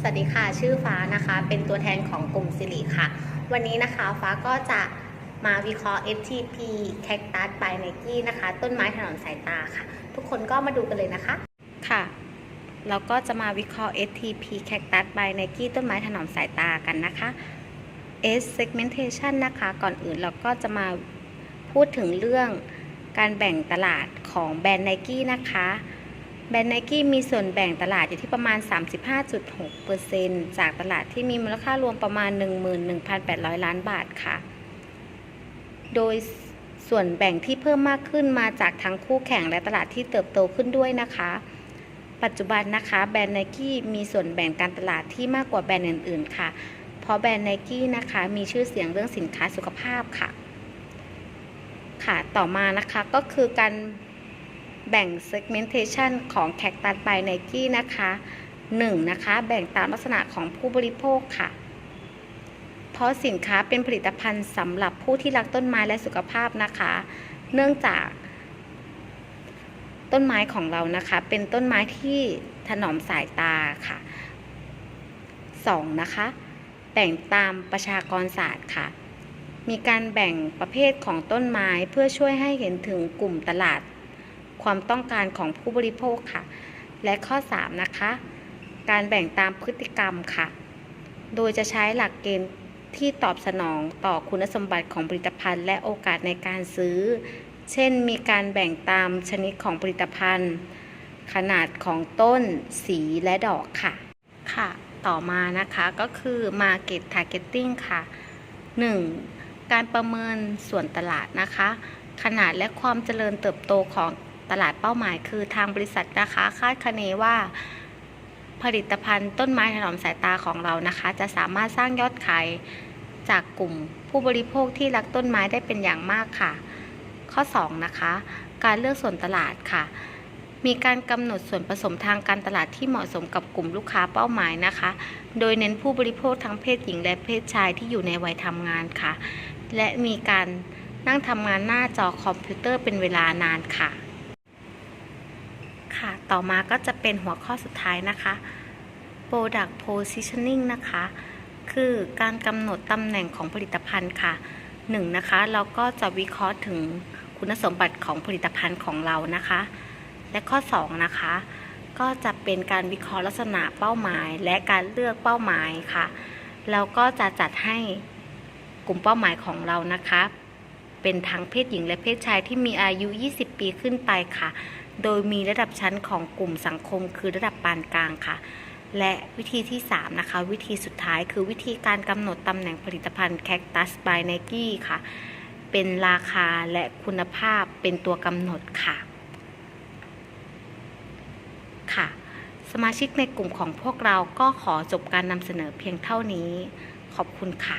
สวัสดีค่ะ ชื่อฟ้านะคะ เป็นตัวแทนของกลุ่มสิริค่ะ วันนี้นะคะฟ้าก็จะมาวิเคราะห์ FTP Cactus by Nike นะคะ ต้นไม้ถนอมสายตาค่ะ ทุกคนก็มาดูกันเลยนะคะ ค่ะ เราก็จะมาวิเคราะห์ STP Cactus by Nike ต้นไม้ถนอมสายตากันนะคะ S segmentation นะคะ ก่อนอื่นเราก็จะมาพูดถึงเรื่องการแบ่งตลาดของแบรนด์ Nike นะคะ แบรนด์ Nike มีส่วนแบ่งตลาดอยู่ที่ประมาณ 35.6%จากตลาดที่มีมูลค่ารวมประมาณ 11,800 ล้านบาทค่ะ โดยส่วนแบ่งที่เพิ่มมากขึ้นมาจากทั้งคู่แข่งและตลาดที่เติบโตขึ้นด้วยนะคะ ปัจจุบันนะคะแบรนด์ Nike มีส่วนแบ่งการตลาดที่มากกว่าแบรนด์อื่น ๆ ค่ะ เพราะแบรนด์ Nike นะคะมีชื่อเสียงเรื่องสินค้าสุขภาพค่ะ ค่ะต่อมานะคะก็คือการ แบ่ง segmentation ของ Cactus by Nike นะคะ 1 นะคะ แบ่งตามลักษณะของผู้บริโภคค่ะ เพราะสินค้าเป็นผลิตภัณฑ์สำหรับผู้ที่รักต้นไม้และสุขภาพนะคะ เนื่องจาก ต้นไม้ของเรานะคะ เป็นต้นไม้ที่ถนอมสายตาค่ะ 2. นะคะ แบ่งตามประชากรศาสตร์ค่ะมีการแบ่งประเภทของต้นไม้เพื่อช่วยให้เห็นถึงกลุ่มตลาด ความต้องการของผู้บริโภคค่ะ และข้อ 3 นะคะ การแบ่งตามพฤติกรรมค่ะ โดยจะใช้หลักเกณฑ์ที่ตอบสนองต่อคุณสมบัติของผลิตภัณฑ์ และโอกาสในการซื้อ เช่น มีการแบ่งตามชนิดของผลิตภัณฑ์ ขนาดของต้น สีและดอกค่ะ ค่ะ ต่อมานะคะก็คือ Market Targeting ค่ะ 1. การประเมินส่วนตลาดนะคะ ขนาดและความเจริญเติบโตของ ตลาดเป้าหมาย คือทางบริษัทนะคะคาดคะเนว่า ผลิตภัณฑ์ต้นไม้ถนอมสายตาของเรานะคะ จะสามารถสร้างยอดขายจากกลุ่มผู้บริโภคที่รักต้นไม้ได้เป็นอย่างมากค่ะ ข้อ 2 นะคะ การเลือกส่วนตลาดค่ะ มีการกำหนดส่วนผสมทางการตลาดที่เหมาะสมกับกลุ่มลูกค้าเป้าหมายนะคะ โดยเน้นผู้บริโภคทั้งเพศหญิงและเพศชายที่อยู่ในวัยทำงานค่ะ และมีการนั่งทำงานหน้าจอคอมพิวเตอร์เป็นเวลานานค่ะ ค่ะ ต่อมาก็จะเป็นหัวข้อสุดท้ายนะคะ Product Positioning นะคะ คือการกำหนดตำแหน่งของผลิตภัณฑ์ค่ะหนึ่งนะคะ เราก็จะวิเคราะห์ถึงคุณสมบัติของผลิตภัณฑ์ของเรานะคะ และข้อ 2 นะคะ ก็จะเป็นการวิเคราะห์ลักษณะเป้าหมาย และการเลือกเป้าหมายค่ะแล้วก็จะจัดให้กลุ่มเป้าหมายของเรานะคะ เป็นทั้งเพศหญิงและเพศชายที่มีอายุ 20 ปีขึ้นไปค่ะ โดยมีระดับชั้นของกลุ่มสังคมคือระดับปานกลางค่ะ และวิธีที่ 3 นะคะ วิธีสุดท้ายคือวิธีการกำหนดตำแหน่งผลิตภัณฑ์ Cactus by Nike ค่ะ เป็นราคาและคุณภาพเป็นตัวกำหนดค่ะ ค่ะ สมาชิกในกลุ่มของพวกเราก็ขอจบการนำเสนอเพียงเท่านี้ ขอบคุณค่ะ